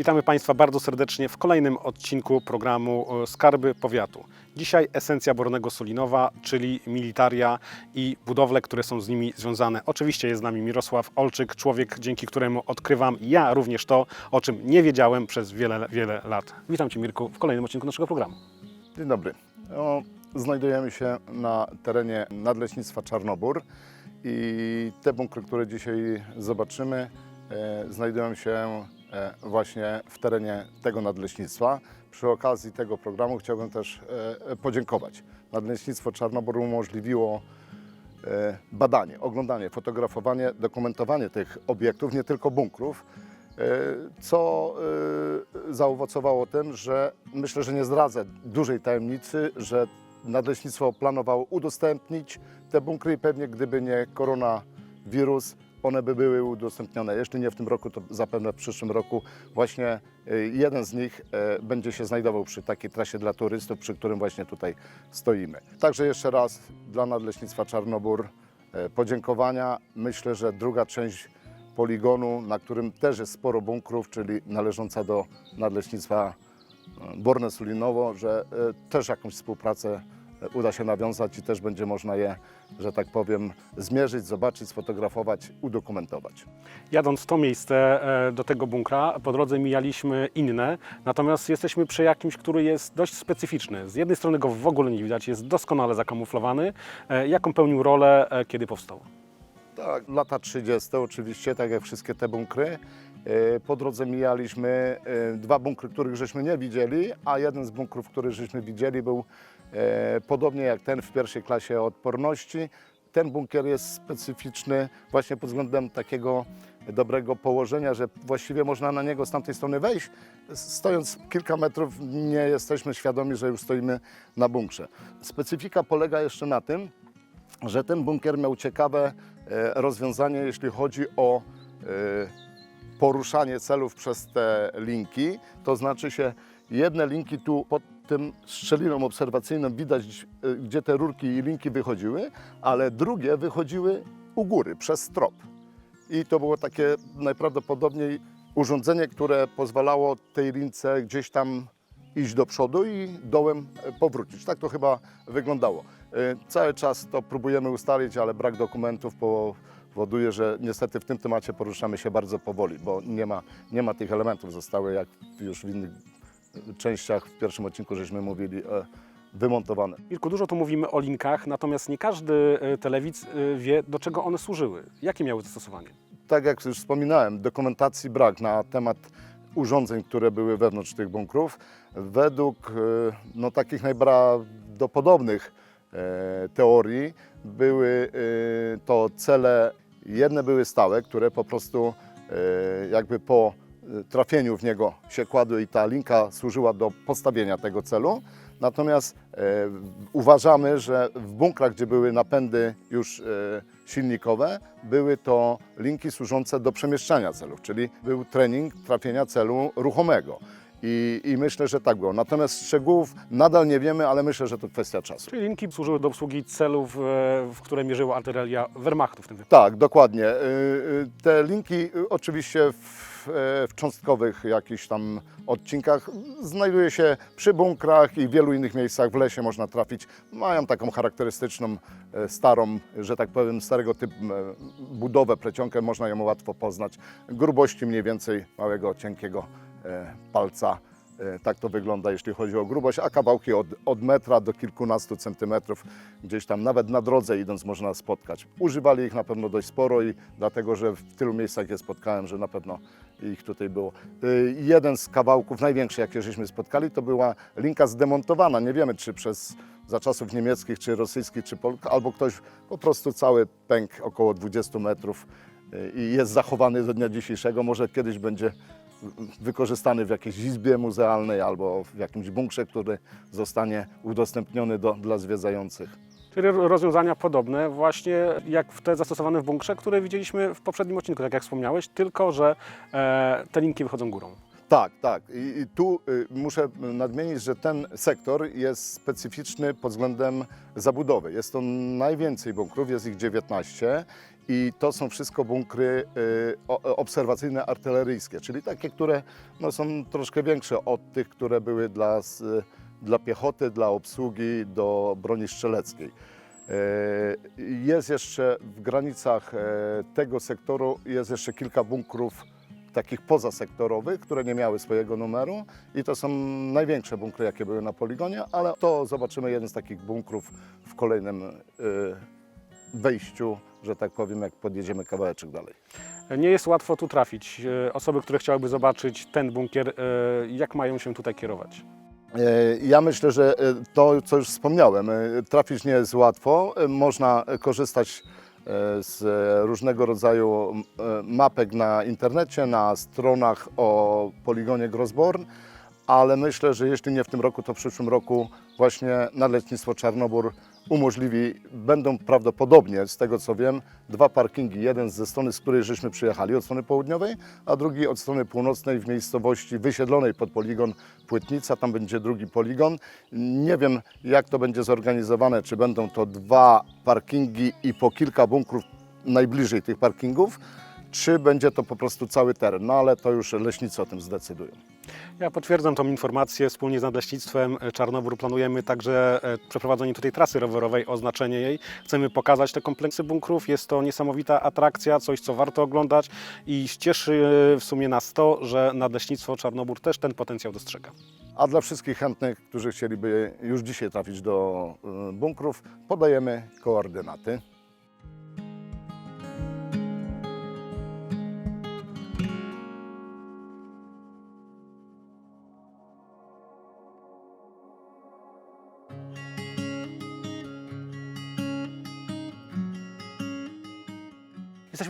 Witamy Państwa bardzo serdecznie w kolejnym odcinku programu e, Skarby Powiatu. Dzisiaj esencja Bornego Solinowa, czyli militaria i budowle, które są z nimi związane. Oczywiście jest z nami Mirosław Olczyk, człowiek, dzięki któremu odkrywam ja również to, o czym nie wiedziałem przez wiele, wiele lat. Witam Cię Mirku w kolejnym odcinku naszego programu. Dzień dobry. Znajdujemy się na terenie Nadleśnictwa Czarnobór i te bunkry, które dzisiaj zobaczymy, e, znajdują się właśnie w terenie tego nadleśnictwa. Przy okazji tego programu chciałbym też e, podziękować. Nadleśnictwo Czarnobór umożliwiło e, badanie, oglądanie, fotografowanie, dokumentowanie tych obiektów, nie tylko bunkrów, e, co e, zaowocowało tym, że myślę, że nie zdradzę dużej tajemnicy, że Nadleśnictwo planowało udostępnić te bunkry i pewnie gdyby nie koronawirus, one by były udostępnione. Jeśli nie w tym roku, to zapewne w przyszłym roku właśnie e, jeden z nich e, będzie się znajdował przy takiej trasie dla turystów, przy którym właśnie tutaj stoimy. Także jeszcze raz dla Nadleśnictwa Czarnobór e, podziękowania. Myślę, że druga część poligonu, na którym też jest sporo bunkrów, czyli należąca do Nadleśnictwa e, Borne Sulinowo, że też jakąś współpracę uda się nawiązać i też będzie można je, że tak powiem, zmierzyć, zobaczyć, sfotografować, udokumentować. Jadąc w to miejsce e, do tego bunkra, po drodze mijaliśmy inne, natomiast jesteśmy przy jakimś, który jest dość specyficzny. Z jednej strony go w ogóle nie widać, jest doskonale zakamuflowany. E, Jaką pełnił rolę, e, kiedy powstał? Tak, lata 30. oczywiście, tak jak wszystkie te bunkry. Po drodze mijaliśmy dwa bunkry, których żeśmy nie widzieli, a jeden z bunkrów, który żeśmy widzieli był podobnie jak ten w pierwszej klasie odporności. Ten bunkier jest specyficzny właśnie pod względem takiego dobrego położenia, że właściwie można na niego z tamtej strony wejść. Stojąc kilka metrów nie jesteśmy świadomi, że już stoimy na bunkrze. Specyfika polega jeszcze na tym, że ten bunkier miał ciekawe e, rozwiązanie, jeśli chodzi o e, poruszanie celów przez te linki. To znaczy się, jedne linki tu pod tym szczeliną obserwacyjną widać, e, gdzie te rurki i linki wychodziły, ale drugie wychodziły u góry, przez strop. I to było takie najprawdopodobniej urządzenie, które pozwalało tej lince gdzieś tam iść do przodu i dołem e, powrócić. Tak to chyba wyglądało. E, Cały czas to próbujemy ustalić, ale brak dokumentów powoduje, że niestety w tym temacie poruszamy się bardzo powoli, bo nie ma, nie ma tych elementów. Zostały, jak już w innych częściach w pierwszym odcinku żeśmy mówili, e, wymontowane. Mirku, dużo tu mówimy o linkach, natomiast nie każdy e, telewidz e, wie, do czego one służyły. Jakie miały zastosowanie? tak jak już wspominałem, dokumentacji brak na temat urządzeń, które były wewnątrz tych bunkrów. Według no, takich najprawdopodobnych teorii były to cele, jedne były stałe, które po prostu jakby po trafieniu w niego się kładły i ta linka służyła do postawienia tego celu. Natomiast e, uważamy, że w bunkrach, gdzie były napędy już e, silnikowe, były to linki służące do przemieszczania celów, czyli był trening trafienia celu ruchomego. I, I myślę, że tak było. Natomiast szczegółów nadal nie wiemy, ale myślę, że to kwestia czasu. Czyli linki służyły do obsługi celów, e, w które mierzyła artyleria Wehrmachtu w tym wypadku. Tak, dokładnie. Y, y, Te linki y, oczywiście w, e, w cząstkowych jakichś tam odcinkach znajduje się przy bunkrach i w wielu innych miejscach w lesie można trafić. Mają taką charakterystyczną, e, starą, że tak powiem, starego typu e, budowę, plecionkę, można ją łatwo poznać. Grubości mniej więcej małego, cienkiego palca. E, Tak to wygląda, jeśli chodzi o grubość, a kawałki od, od metra do kilkunastu centymetrów gdzieś tam nawet na drodze idąc można spotkać. Używali ich na pewno dość sporo i dlatego, że w tylu miejscach je spotkałem, że na pewno ich tutaj było. Y, Jeden z kawałków, największy jakie żeśmy spotkali, to była linka zdemontowana. Nie wiemy, czy przez za czasów niemieckich, czy rosyjskich, czy Polk, albo ktoś po prostu cały pęk około 20 metrów y, i jest zachowany do dnia dzisiejszego. Może kiedyś będzie wykorzystany w jakiejś izbie muzealnej albo w jakimś bunkrze, który zostanie udostępniony do, dla zwiedzających. Czyli ro- rozwiązania podobne właśnie jak w te zastosowane w bunkrze, które widzieliśmy w poprzednim odcinku, tak jak wspomniałeś, tylko że e, te linki wychodzą górą. Tak, tak. I, i tu y, muszę nadmienić, że ten sektor jest specyficzny pod względem zabudowy. Jest to najwięcej bunkrów, jest ich 19 I to są wszystko bunkry y, o- obserwacyjne artyleryjskie, czyli takie, które no, są troszkę większe od tych, które były dla, dla piechoty, dla obsługi do broni strzeleckiej. E, Jest jeszcze w granicach e, tego sektoru jest jeszcze kilka bunkrów takich pozasektorowych, które nie miały swojego numeru i to są największe bunkry, jakie były na poligonie, ale to zobaczymy jeden z takich bunkrów w kolejnym e, wejściu, że tak powiem, jak podjedziemy kawałeczek dalej. Nie jest łatwo tu trafić. E, Osoby, które chciałyby zobaczyć ten bunkier, e, jak mają się tutaj kierować? E, Ja myślę, że to, co już wspomniałem, trafić nie jest łatwo. Można korzystać z różnego rodzaju mapek na internecie, na stronach o poligonie Grosborn, ale myślę, że jeśli nie w tym roku, to w przyszłym roku właśnie Nadlecznictwo Czarnobór umożliwi, będą prawdopodobnie, z tego co wiem, dwa parkingi. Jeden ze strony, z której żeśmy przyjechali, od strony południowej, a drugi od strony północnej w miejscowości wysiedlonej pod poligon Płytnica. Tam będzie drugi poligon. Nie wiem, jak to będzie zorganizowane, czy będą to dwa parkingi i po kilka bunkrów najbliżej tych parkingów, czy będzie to po prostu cały teren. No ale to już leśnicy o tym zdecydują. Ja potwierdzam tą informację. Wspólnie z Nadleśnictwem e, Czarnobór planujemy także e, przeprowadzenie tutaj trasy rowerowej, oznaczenie jej. Chcemy pokazać te kompleksy bunkrów. Jest to niesamowita atrakcja, coś co warto oglądać i cieszy e, w sumie nas to, że Nadleśnictwo Czarnobór też ten potencjał dostrzega. A dla wszystkich chętnych, którzy chcieliby już dzisiaj trafić do y, bunkrów, podajemy koordynaty.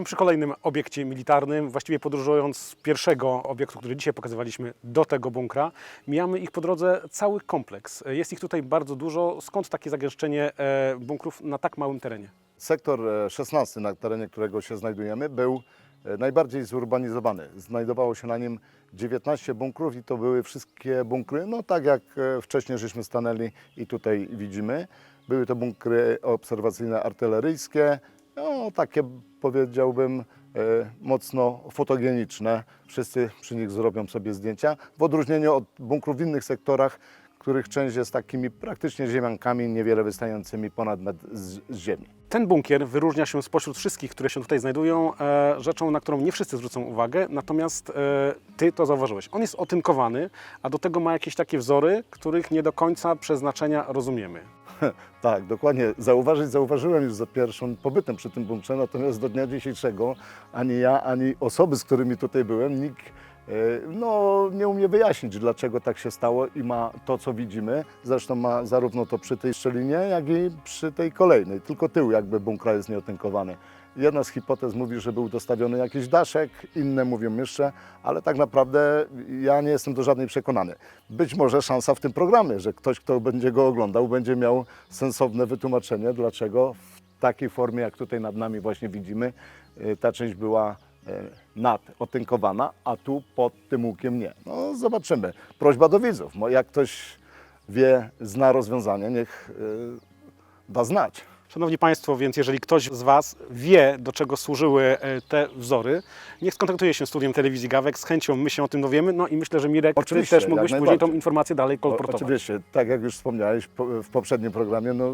Jesteśmy przy kolejnym obiekcie militarnym, właściwie podróżując z pierwszego obiektu, który dzisiaj pokazywaliśmy, do tego bunkra. Mijamy ich po drodze cały kompleks. Jest ich tutaj bardzo dużo. Skąd takie zagęszczenie e, bunkrów na tak małym terenie? Sektor e, 16, na terenie którego się znajdujemy, był e, najbardziej zurbanizowany. Znajdowało się na nim 19 bunkrów i to były wszystkie bunkry, no tak jak e, wcześniej żeśmy stanęli i tutaj widzimy. Były to bunkry obserwacyjne artyleryjskie, no takie powiedziałbym e, mocno fotogeniczne. Wszyscy przy nich zrobią sobie zdjęcia, w odróżnieniu od bunkrów w innych sektorach, których część jest takimi praktycznie ziemiankami, niewiele wystającymi ponad metr z, z ziemi. Ten bunkier wyróżnia się spośród wszystkich, które się tutaj znajdują, e, rzeczą, na którą nie wszyscy zwrócą uwagę, natomiast e, Ty to zauważyłeś. On jest otynkowany, a do tego ma jakieś takie wzory, których nie do końca przeznaczenia rozumiemy. Tak, dokładnie. Zauważyć zauważyłem już za pierwszym pobytem przy tym bunkrze, natomiast do dnia dzisiejszego ani ja, ani osoby, z którymi tutaj byłem, nikt e, no, nie umie wyjaśnić, dlaczego tak się stało i ma to, co widzimy. Zresztą ma zarówno to przy tej szczelinie, jak i przy tej kolejnej. Tylko tył jakby bunkra jest nieotynkowany. Jedna z hipotez mówi, że był dostawiony jakiś daszek, inne mówią jeszcze, ale tak naprawdę ja nie jestem do żadnej przekonany. Być może szansa w tym programie, że ktoś, kto będzie go oglądał, będzie miał sensowne wytłumaczenie, dlaczego w takiej formie, jak tutaj nad nami właśnie widzimy, y, ta część była y, nad otynkowana, a tu pod tym łukiem nie. No zobaczymy. Prośba do widzów. Jak ktoś wie, zna rozwiązanie, niech y, da znać. Szanowni Państwo, więc jeżeli ktoś z Was wie, do czego służyły e, te wzory, niech skontaktuje się z studiem telewizji Gawek. Z chęcią my się o tym dowiemy. No i myślę, że Mirek, Oczywiście, Ty też mógłbyś później tą informację dalej O, kolportować. oczywiście, tak jak już wspomniałeś po, w poprzednim programie, no,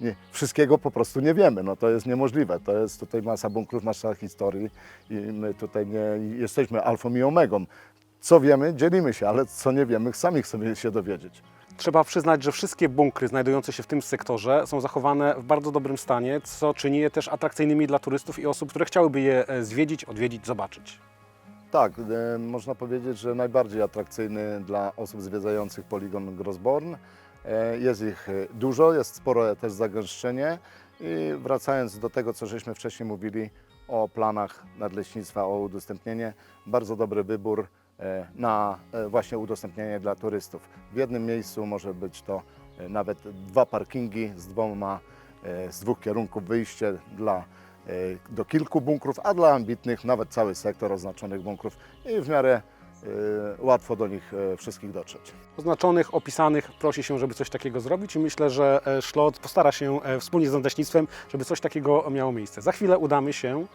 nie, wszystkiego po prostu nie wiemy. No, to jest niemożliwe. To jest tutaj masa bunkrów, masa historii i my tutaj nie jesteśmy alfą i omegą. Co wiemy, dzielimy się, ale co nie wiemy, sami chcemy się dowiedzieć. Trzeba przyznać, że wszystkie bunkry znajdujące się w tym sektorze są zachowane w bardzo dobrym stanie, co czyni je też atrakcyjnymi dla turystów i osób, które chciałyby je e, zwiedzić, odwiedzić, zobaczyć. Tak, e, można powiedzieć, że najbardziej atrakcyjny dla osób zwiedzających poligon Grosborn. E, jest ich dużo, jest spore też zagęszczenie i wracając do tego, co żeśmy wcześniej mówili o planach nadleśnictwa, o udostępnienie, bardzo dobry wybór na e, właśnie udostępnienie dla turystów. W jednym miejscu może być to e, nawet dwa parkingi z dwoma, e, z dwóch kierunków wyjście dla e, do kilku bunkrów, a dla ambitnych nawet cały sektor oznaczonych bunkrów i w miarę łatwo do nich e, wszystkich dotrzeć. Oznaczonych, opisanych prosi się, żeby coś takiego zrobić i myślę, że e, Szlot postara się e, wspólnie z Nadleśnictwem, żeby coś takiego miało miejsce. Za chwilę udamy się e,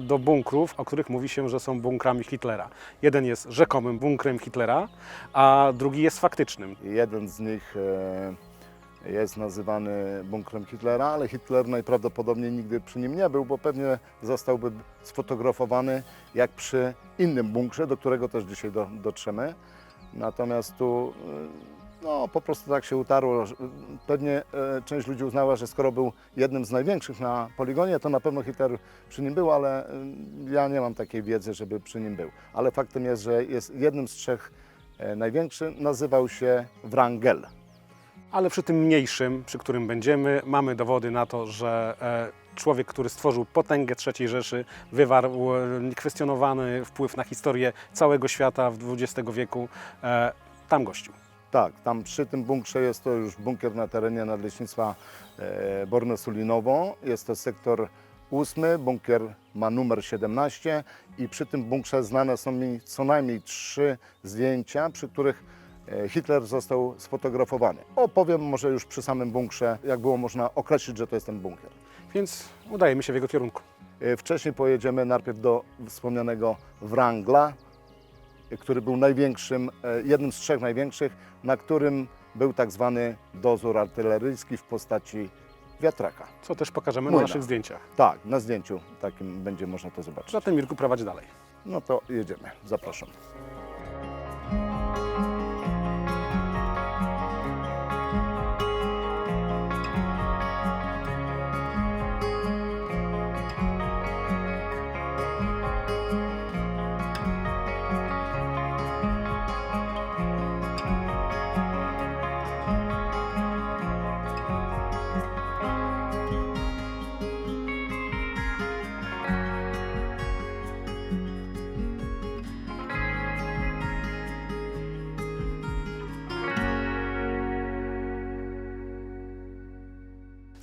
do bunkrów, o których mówi się, że są bunkrami Hitlera. Jeden jest rzekomym bunkrem Hitlera, a drugi jest faktycznym. Jeden z nich e, jest nazywany bunkrem Hitlera, ale Hitler najprawdopodobniej nigdy przy nim nie był, bo pewnie zostałby sfotografowany jak przy innym bunkrze, do którego też dzisiaj do, dotrzemy. Natomiast tu e, no, po prostu tak się utarło. że Pewnie e, część ludzi uznała, że skoro był jednym z największych na poligonie, to na pewno Hitler przy nim był, ale e, ja nie mam takiej wiedzy, żeby przy nim był. Ale faktem jest, że jest jednym z trzech e, największy, nazywał się Wrangel. Ale przy tym mniejszym, przy którym będziemy, mamy dowody na to, że e, człowiek, który stworzył potęgę III Rzeszy, wywarł niekwestionowany wpływ na historię całego świata w XX wieku, tam gościł. Tak, tam przy tym bunkrze jest to już bunkier na terenie Nadleśnictwa e, Borno-Sulinowo. Jest to sektor ósmy, bunkier ma numer 17 i przy tym bunkrze znane są mi co najmniej trzy zdjęcia, przy których e, Hitler został sfotografowany. Opowiem może już przy samym bunkrze, jak było można określić, że to jest ten bunkier. Więc udajemy się w jego kierunku. E, Wcześniej pojedziemy najpierw do wspomnianego Wrangla, który był największym, e, jednym z trzech największych, na którym był tak zwany dozór artyleryjski w postaci wiatraka. Co też pokażemy na Młyna. naszych zdjęciach. Tak, na zdjęciu takim będzie można to zobaczyć. Zatem Mirku prowadź dalej. No to jedziemy, zapraszam.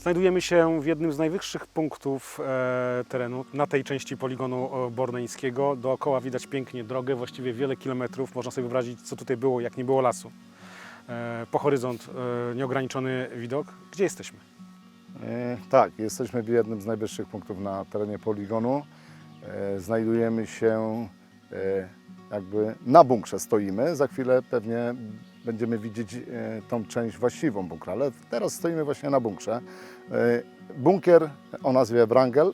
Znajdujemy się w jednym z najwyższych punktów e, terenu na tej części poligonu borneńskiego. Dookoła widać pięknie drogę, właściwie wiele kilometrów. Można sobie wyobrazić, co tutaj było, jak nie było lasu. E, po horyzont e, nieograniczony widok. Gdzie jesteśmy? E, Tak, jesteśmy w jednym z najwyższych punktów na terenie poligonu. E, Znajdujemy się e, jakby na bunkrze stoimy. Za chwilę pewnie będziemy widzieć e, tą część właściwą bunkra, ale teraz stoimy właśnie na bunkrze. E, Bunkier o nazwie Wrangel,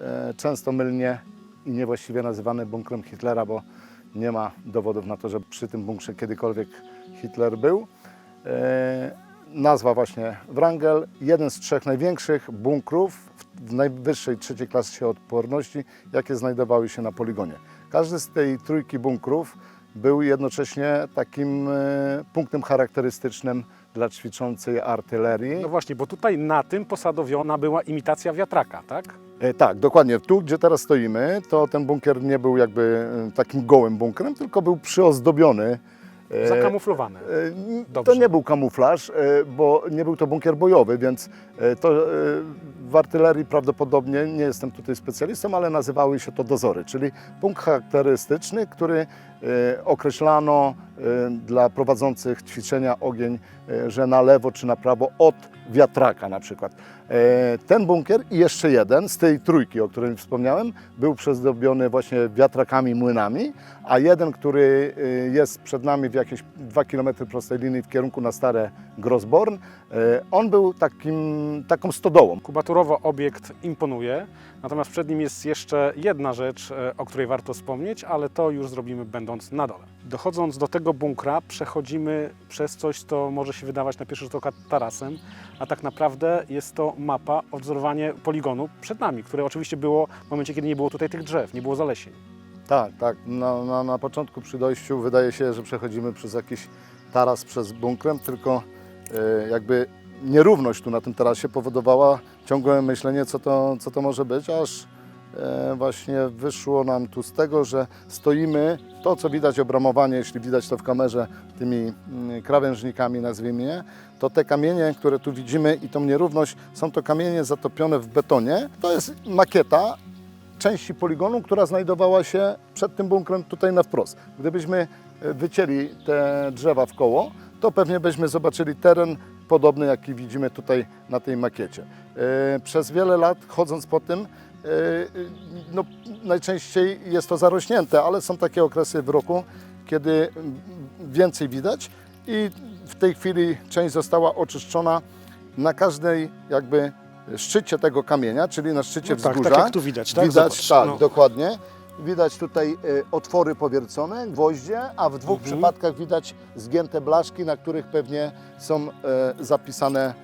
e, często mylnie i niewłaściwie nazywany bunkrem Hitlera, bo nie ma dowodów na to, że przy tym bunkrze kiedykolwiek Hitler był. Nazwa właśnie Wrangel, jeden z trzech największych bunkrów w najwyższej trzeciej klasie odporności, jakie znajdowały się na poligonie. Każdy z tej trójki bunkrów był jednocześnie takim e, punktem charakterystycznym dla ćwiczącej artylerii. No właśnie, bo tutaj na tym posadowiona była imitacja wiatraka, tak? E, Tak, dokładnie. Tu, gdzie teraz stoimy, to ten bunkier nie był jakby e, takim gołym bunkrem, tylko był przyozdobiony. E, Zakamuflowane. E, n- To Dobrze. nie był kamuflaż, e, bo nie był to bunkier bojowy, więc e, to w artylerii prawdopodobnie, nie jestem tutaj specjalistą, ale nazywały się to dozory, czyli punkt charakterystyczny, który określano dla prowadzących ćwiczenia ogień, że na lewo czy na prawo od wiatraka na przykład. E, Ten bunkier i jeszcze jeden z tej trójki, o którym wspomniałem, był przezdobiony właśnie wiatrakami, młynami, a jeden, który e, jest przed nami w jakieś 2 km prostej linii w kierunku na Stare Grosborn, e, on był takim, taką stodołą. Kubaturowo obiekt imponuje, natomiast przed nim jest jeszcze jedna rzecz, e, o której warto wspomnieć, ale to już zrobimy będąc na dole. Dochodząc do tego bunkra, przechodzimy przez coś, co może się wydawać na pierwszy rzut oka tarasem, a tak naprawdę jest to mapa, odwzorowanie poligonu przed nami, które oczywiście było w momencie, kiedy nie było tutaj tych drzew, nie było zalesień. Tak, tak. Na, na, na początku przy dojściu wydaje się, że przechodzimy przez jakiś taras przez bunkrem, tylko e, jakby nierówność tu na tym tarasie powodowała ciągłe myślenie, co to, co to może być, aż e, właśnie wyszło nam tu z tego, że stoimy, to co widać obramowanie, jeśli widać to w kamerze, tymi mm, krawężnikami nazwijmy je, to te kamienie, które tu widzimy i tą nierówność, są to kamienie zatopione w betonie. To jest makieta części poligonu, która znajdowała się przed tym bunkrem tutaj na wprost. Gdybyśmy e, wycięli te drzewa w koło, to pewnie byśmy zobaczyli teren podobny, jaki widzimy tutaj na tej makiecie. E, Przez wiele lat chodząc po tym, e, no, najczęściej jest to zarośnięte, ale są takie okresy w roku, kiedy więcej widać i w tej chwili część została oczyszczona na każdej jakby szczycie tego kamienia, czyli na szczycie No tak, wzgórza. tak jak tu widać, tak? Widać, Zobacz, tak, no. dokładnie. Widać tutaj y, otwory powiercone, gwoździe, a w dwóch Mhm. przypadkach widać zgięte blaszki, na których pewnie są e, zapisane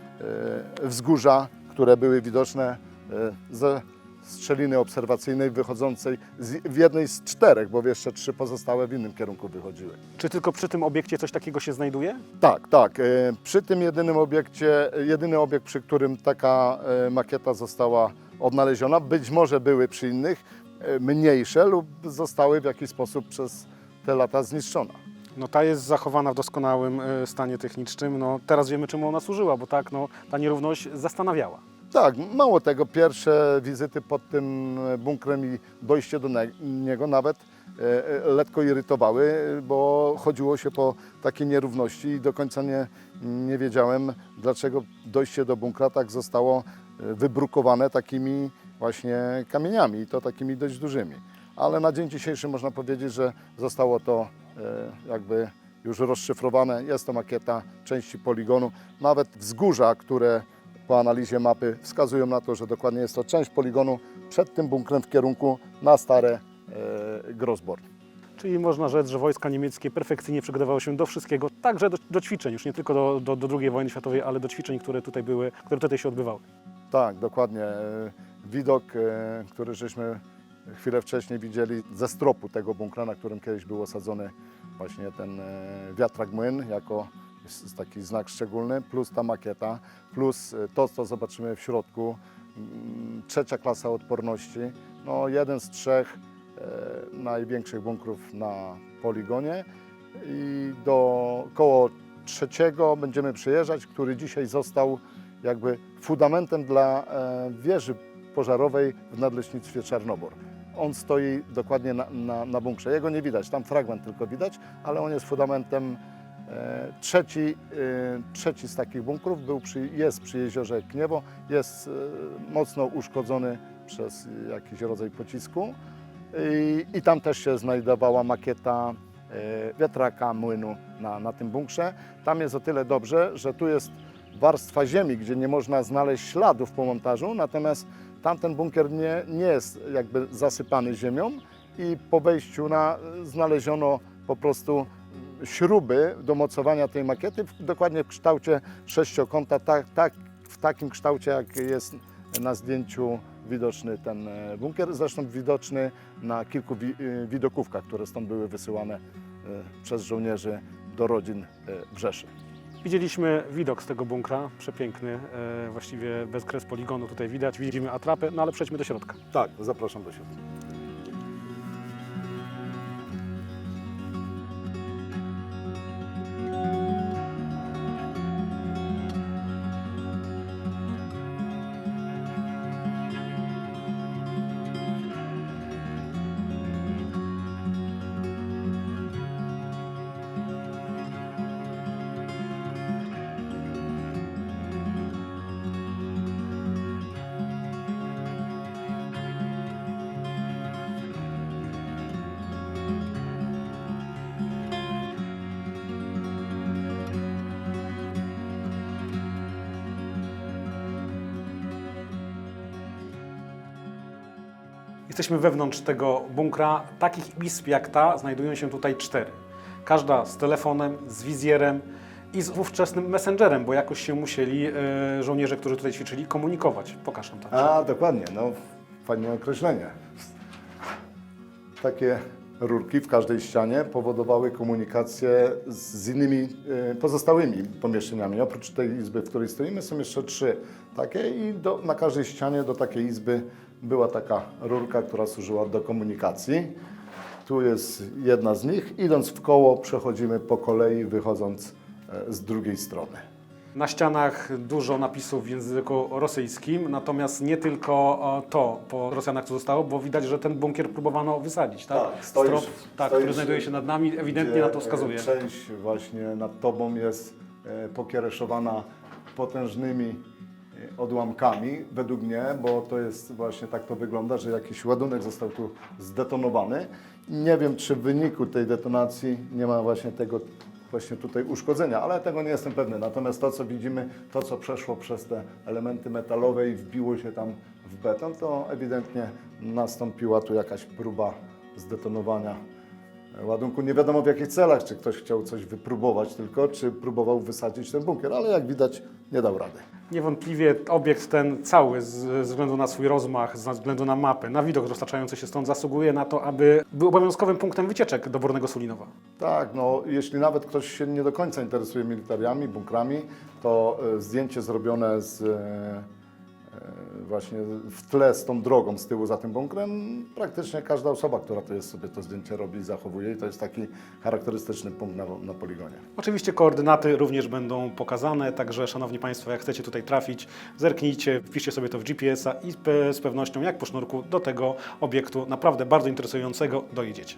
e, wzgórza, które były widoczne e, ze strzeliny obserwacyjnej wychodzącej z, w jednej z czterech, bo jeszcze trzy pozostałe w innym kierunku wychodziły. Czy tylko przy tym obiekcie coś takiego się znajduje? Tak, tak. e, Przy tym jedynym obiekcie, jedyny obiekt, przy którym taka e, makieta została odnaleziona, być może były przy innych e, mniejsze lub zostały w jakiś sposób przez te lata zniszczone. No ta jest zachowana w doskonałym e, stanie technicznym. No teraz wiemy, czemu ona służyła, bo tak, no, ta nierówność zastanawiała. Tak, mało tego, pierwsze wizyty pod tym bunkrem i dojście do niego nawet e, e, lekko irytowały, bo chodziło się po takiej nierówności i do końca nie, nie wiedziałem, dlaczego dojście do bunkra tak zostało e, wybrukowane takimi właśnie kamieniami i to takimi dość dużymi. Ale na dzień dzisiejszy można powiedzieć, że zostało to e, jakby już rozszyfrowane. Jest to makieta części poligonu, nawet wzgórza, które po analizie mapy wskazują na to, że dokładnie jest to część poligonu przed tym bunkrem w kierunku na stare e, Grossborn. Czyli można rzec, że wojska niemieckie perfekcyjnie przygotowały się do wszystkiego, także do, do ćwiczeń, już nie tylko do, do, do II wojny światowej, ale do ćwiczeń, które tutaj były, które tutaj się odbywały. Tak, dokładnie. Widok, e, który żeśmy chwilę wcześniej widzieli ze stropu tego bunkra, na którym kiedyś był osadzony właśnie ten e, wiatrak młyn jako taki znak szczególny, plus ta makieta, plus e, to, co zobaczymy w środku, trzecia klasa odporności, no jeden z trzech największych bunkrów na poligonie. I do koło trzeciego będziemy przyjeżdżać, który dzisiaj został jakby fundamentem dla wieży pożarowej w Nadleśnictwie Czarnobor. On stoi dokładnie na, na, na bunkrze. Jego nie widać, tam fragment tylko widać, ale on jest fundamentem. E, trzeci, e, trzeci z takich bunkrów był przy, jest przy jeziorze Kniewo, jest e, mocno uszkodzony przez jakiś rodzaj pocisku i, i tam też się znajdowała makieta e, wiatraka, młynu na, na tym bunkrze. Tam jest o tyle dobrze, że tu jest warstwa ziemi, gdzie nie można znaleźć śladów po montażu, natomiast tamten bunkier nie, nie jest jakby zasypany ziemią i po wejściu na znaleziono po prostu śruby do mocowania tej makiety w, dokładnie w kształcie sześciokąta, tak, tak, w takim kształcie jak jest na zdjęciu widoczny ten e, bunkier, zresztą widoczny na kilku wi, e, widokówkach, które stąd były wysyłane e, przez żołnierzy do rodzin w Rzeszy. Widzieliśmy widok z tego bunkra, przepiękny, e, właściwie bez kres poligonu tutaj widać, widzimy atrapę, no ale przejdźmy do środka. Tak, zapraszam do środka. Jesteśmy wewnątrz tego bunkra. Takich izb jak ta znajdują się tutaj cztery. Każda z telefonem, z wizjerem i z ówczesnym messengerem, bo jakoś się musieli e, żołnierze, którzy tutaj ćwiczyli, komunikować. Pokaż nam to. A, dokładnie, no fajne określenie. Takie rurki w każdej ścianie powodowały komunikację z, z innymi e, pozostałymi pomieszczeniami. Oprócz tej izby, w której stoimy, są jeszcze trzy takie i do, na każdej ścianie do takiej izby była taka rurka, która służyła do komunikacji. Tu jest jedna z nich. Idąc w koło przechodzimy po kolei, wychodząc e, z drugiej strony. Na ścianach dużo napisów w języku rosyjskim, natomiast nie tylko o, to po Rosjanach tu zostało, bo widać, że ten bunkier próbowano wysadzić, tak? Tak, stoisz- Strop, tak stoisz- który znajduje się nad nami, ewidentnie na to wskazuje. e, Część właśnie nad tobą jest e, pokiereszowana potężnymi e, odłamkami, według mnie, bo to jest właśnie tak to wygląda, że jakiś ładunek został tu zdetonowany. Nie wiem, czy w wyniku tej detonacji nie ma właśnie tego właśnie tutaj uszkodzenia, ale tego nie jestem pewny. Natomiast to, co widzimy, to, co przeszło przez te elementy metalowe i wbiło się tam w beton, to ewidentnie nastąpiła tu jakaś próba zdetonowania ładunku. Nie wiadomo w jakich celach, czy ktoś chciał coś wypróbować tylko, czy próbował wysadzić ten bunkier, ale jak widać nie dał rady. Niewątpliwie obiekt ten cały, ze względu na swój rozmach, ze względu na mapę, na widok roztaczający się stąd, zasługuje na to, aby był obowiązkowym punktem wycieczek do Bornego Sulinowa. Tak, no jeśli nawet ktoś się nie do końca interesuje militariami, bunkrami, to e, zdjęcie zrobione z, e, właśnie w tle z tą drogą z tyłu za tym bunkrem, praktycznie każda osoba, która to jest sobie to zdjęcie robi i zachowuje i to jest taki charakterystyczny punkt na, na poligonie. Oczywiście koordynaty również będą pokazane, także Szanowni Państwo, jak chcecie tutaj trafić, zerknijcie, wpiszcie sobie to w GPS-a i z pewnością, jak po sznurku, do tego obiektu naprawdę bardzo interesującego dojedziecie.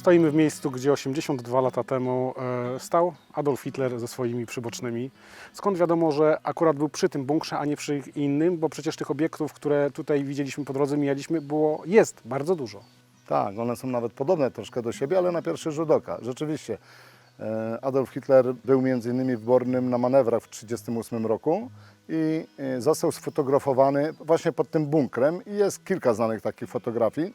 Stoimy w miejscu, gdzie 82 lata temu e, stał Adolf Hitler ze swoimi przybocznymi. Skąd wiadomo, że akurat był przy tym bunkrze, a nie przy innym, bo przecież tych obiektów, które tutaj widzieliśmy po drodze, mijaliśmy, było, jest bardzo dużo. Tak, one są nawet podobne troszkę do siebie, ale na pierwszy rzut oka. Rzeczywiście, e, Adolf Hitler był między innymi w Bornym na manewrach w 1938 roku i e, został sfotografowany właśnie pod tym bunkrem i jest kilka znanych takich fotografii,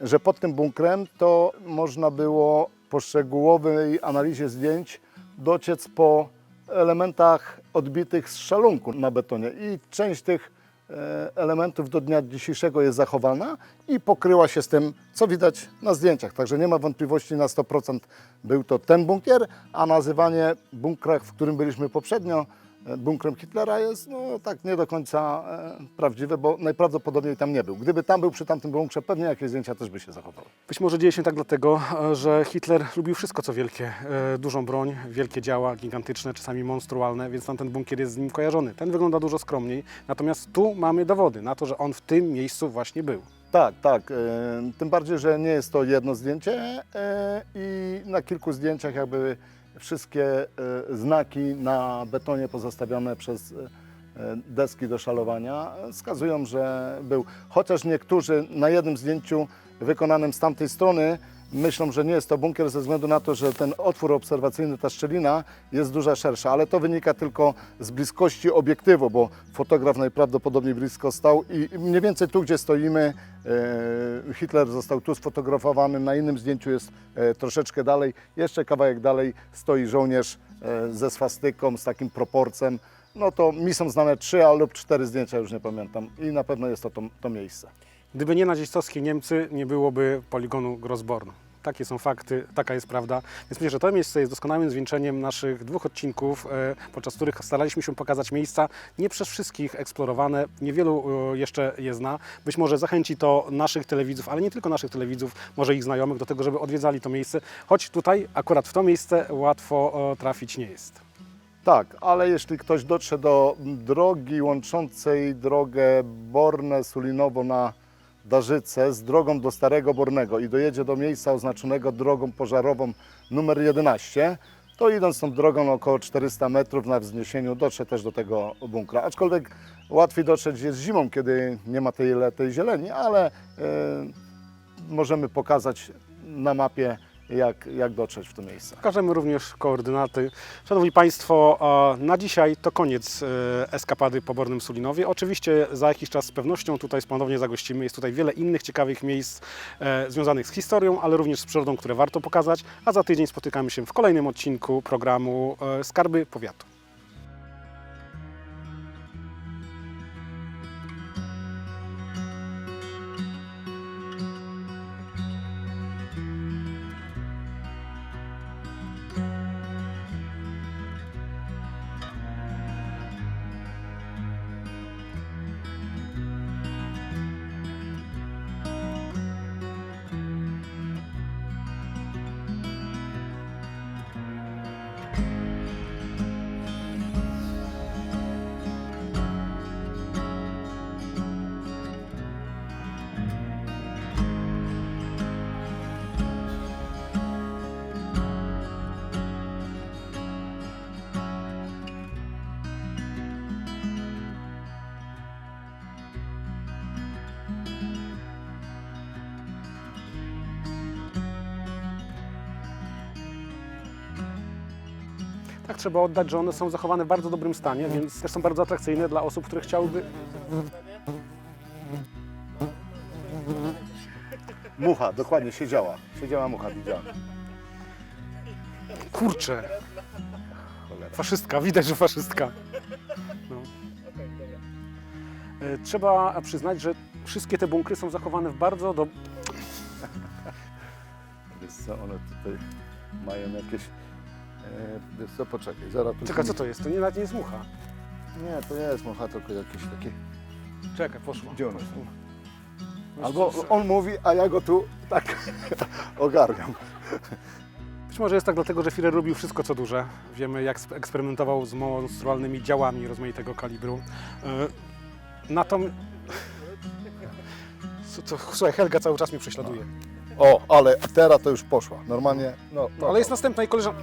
że pod tym bunkrem to można było po szczegółowej analizie zdjęć dociec po elementach odbitych z szalunku na betonie i część tych e, elementów do dnia dzisiejszego jest zachowana i pokryła się z tym, co widać na zdjęciach. Także nie ma wątpliwości na 100% był to ten bunkier, a nazywanie bunkra, w którym byliśmy poprzednio, e, bunkrem Hitlera jest no, tak nie do końca e, prawdziwe, bo najprawdopodobniej tam nie był. Gdyby tam był przy tamtym bunkrze, pewnie jakieś zdjęcia też by się zachowały. Być może dzieje się tak dlatego, e, że Hitler lubił wszystko co wielkie. E, Dużą broń, wielkie działa, gigantyczne, czasami monstrualne, więc tam ten bunkier jest z nim kojarzony. Ten wygląda dużo skromniej, natomiast tu mamy dowody na to, że on w tym miejscu właśnie był. Tak, tak. e, Tym bardziej, że nie jest to jedno zdjęcie e, i na kilku zdjęciach jakby wszystkie e, znaki na betonie pozostawione przez e, deski do szalowania wskazują, że był. Chociaż niektórzy na jednym zdjęciu wykonanym z tamtej strony myślą, że nie jest to bunkier ze względu na to, że ten otwór obserwacyjny, ta szczelina jest duża szersza, ale to wynika tylko z bliskości obiektywu, bo fotograf najprawdopodobniej blisko stał i mniej więcej tu, gdzie stoimy, e, Hitler został tu sfotografowany, na innym zdjęciu jest e, troszeczkę dalej, jeszcze kawałek dalej stoi żołnierz e, ze swastyką, z takim proporcem. No to mi są znane trzy a lub cztery zdjęcia, już nie pamiętam i na pewno jest to to, to miejsce. Gdyby nie nazistowskie Niemcy, nie byłoby poligonu Grossborn. Takie są fakty, taka jest prawda. Więc myślę, że to miejsce jest doskonałym zwieńczeniem naszych dwóch odcinków, e, podczas których staraliśmy się pokazać miejsca nie przez wszystkich eksplorowane. Niewielu e, jeszcze je zna. Być może zachęci to naszych telewidzów, ale nie tylko naszych telewidzów, może ich znajomych do tego, żeby odwiedzali to miejsce. Choć tutaj, akurat w to miejsce, łatwo e, trafić nie jest. Tak, ale jeśli ktoś dotrze do drogi łączącej drogę Borne-Sulinowo na Darzyce z drogą do Starego Bornego i dojedzie do miejsca oznaczonego drogą pożarową numer 11, to idąc tą drogą około 400 metrów na wzniesieniu dotrze też do tego bunkra. Aczkolwiek łatwiej dotrzeć jest zimą, kiedy nie ma tej, tej zieleni, ale e, możemy pokazać na mapie, jak, jak dotrzeć w to miejsce. Pokażemy również koordynaty. Szanowni Państwo, na dzisiaj to koniec e, eskapady po Bornym Sulinowie. Oczywiście za jakiś czas z pewnością tutaj ponownie zagościmy. Jest tutaj wiele innych ciekawych miejsc e, związanych z historią, ale również z przyrodą, które warto pokazać. A za tydzień spotykamy się w kolejnym odcinku programu e, Skarby Powiatu. Trzeba oddać, że one są zachowane w bardzo dobrym stanie, więc też są bardzo atrakcyjne dla osób, które chciałyby Mucha, dokładnie, siedziała. Siedziała mucha, widziałem. Kurczę, Cholera. faszystka, widać, że faszystka. No. E, Trzeba przyznać, że wszystkie te bunkry są zachowane w bardzo do... Wiesz co, one tutaj mają jakieś... Wiesz co, poczekaj, zaraz tu... Czekaj, co to jest? To nie, nawet nie jest mucha. Nie, to nie jest mucha, tylko jakieś takie... Czekaj, poszło. Gdzie są? No, Albo on mówi, a ja go tu tak ogarniam. Być może jest tak dlatego, że Führer robił wszystko co duże. Wiemy, jak sp- eksperymentował z monstrualnymi działami rozmaitego kalibru. E, Na to... Słuchaj, Helga cały czas mnie prześladuje. O, ale teraz to już poszła. Normalnie, no, no Ale jest następna i koleżanka...